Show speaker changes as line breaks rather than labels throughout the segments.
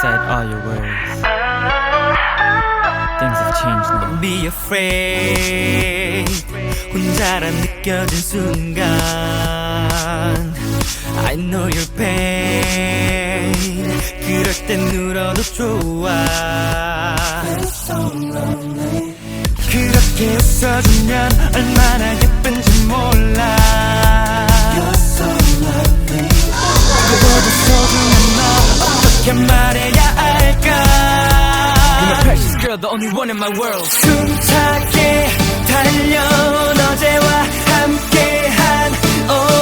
said all your worries. Things have changed now.
Be afraid 혼자란 느껴진 순간 I know your pain 그럴 땐 울어도 좋아 그렇게 웃어주면 얼마나 예쁜지 몰라 그보다 소중한 너 어떻게 말
girl, the only one in my world.
숨차게 달려 어제와 함께한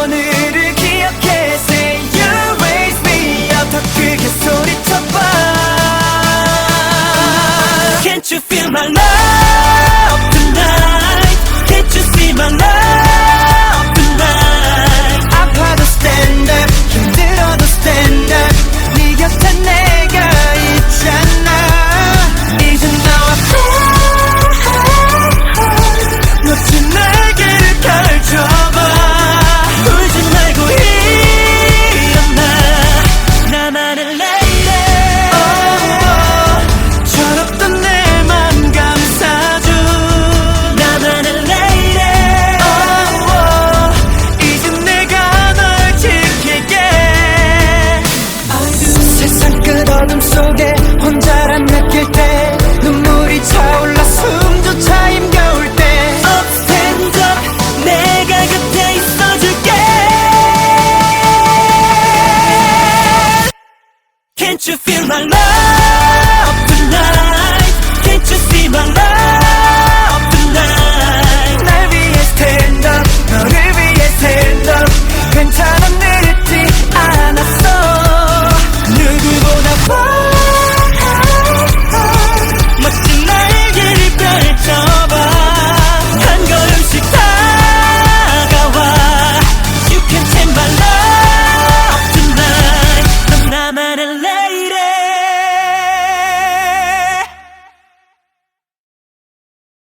오늘을 기억해 Say you raise me up 더 크게 소리쳐봐 Can't you feel my love 속에 혼자란 느낄 때 눈물이 차올라 숨조차 힘겨울 때 Up stand up 내가 곁에 있어줄게 Can't you feel my love tonight Can't you see my love